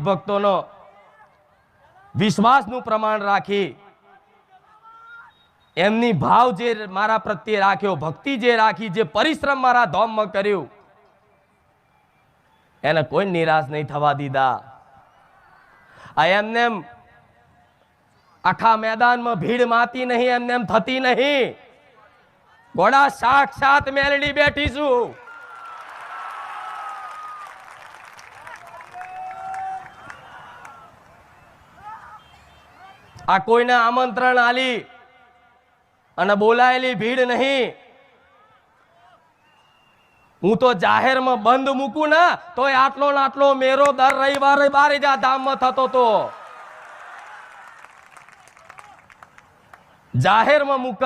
ભક્તોનો વિશ્વાસનું પ્રમાણ રાખી એમની ભાવ જે મારા પ્રત્યે રાખ્યો, ભક્તિ જે રાખી, જે પરિશ્રમ મારા ધોમમાં કર્યું, એને કોઈ નિરાશ નહીં થવા દીધા. આ એમને આખા મેદાનમાં ભીડ માતી નહીં, એમને એમ થતી નહીં. ઘોડા સાક્ષાત મેલડી બેઠી છું. આ કોઈને આમંત્રણ આલી અને બોલાયેલી ભીડ નહીં. હું તો જાહેરમાં બંધ મૂકું ને તો આટલો ને આટલો મેરો દર રવિવારે બારે જા ધામમાં થતો તો. જાહેરમાં મૂક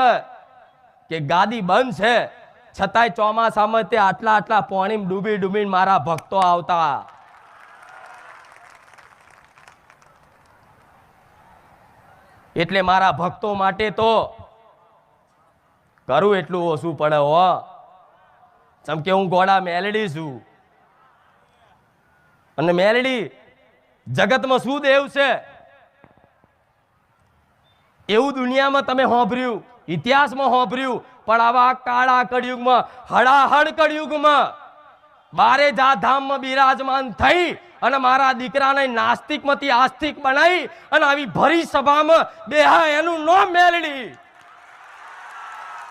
કે ગાદી બંધ છે, છતાંય ચોમાસામાં તે આટલા આટલા પોણીમ ડૂબી ડૂબીને મારા ભક્તો આવતા. એટલે મારા ભક્તો માટે તો કરું એટલું ઓછું પડે હો. જેમ કે હું ઘોડા મેલડી છું. અને મેલડી જગતમાં શું દેવ છે? એવું દુનિયામાં તમે હોંભર્યું, ઇતિહાસમાં હોંભર્યું, પણ આવા કાળા કળિયુગમાં, હળાહળ કળિયુગમાં બારે જા ધામમાં બિરાજમાન થઈ અને મારા દીકરાને નાસ્તિકમાંથી આસ્તિક બનાવી અને આવી ભરી સભામાં બેહા એનું ન મેલડી.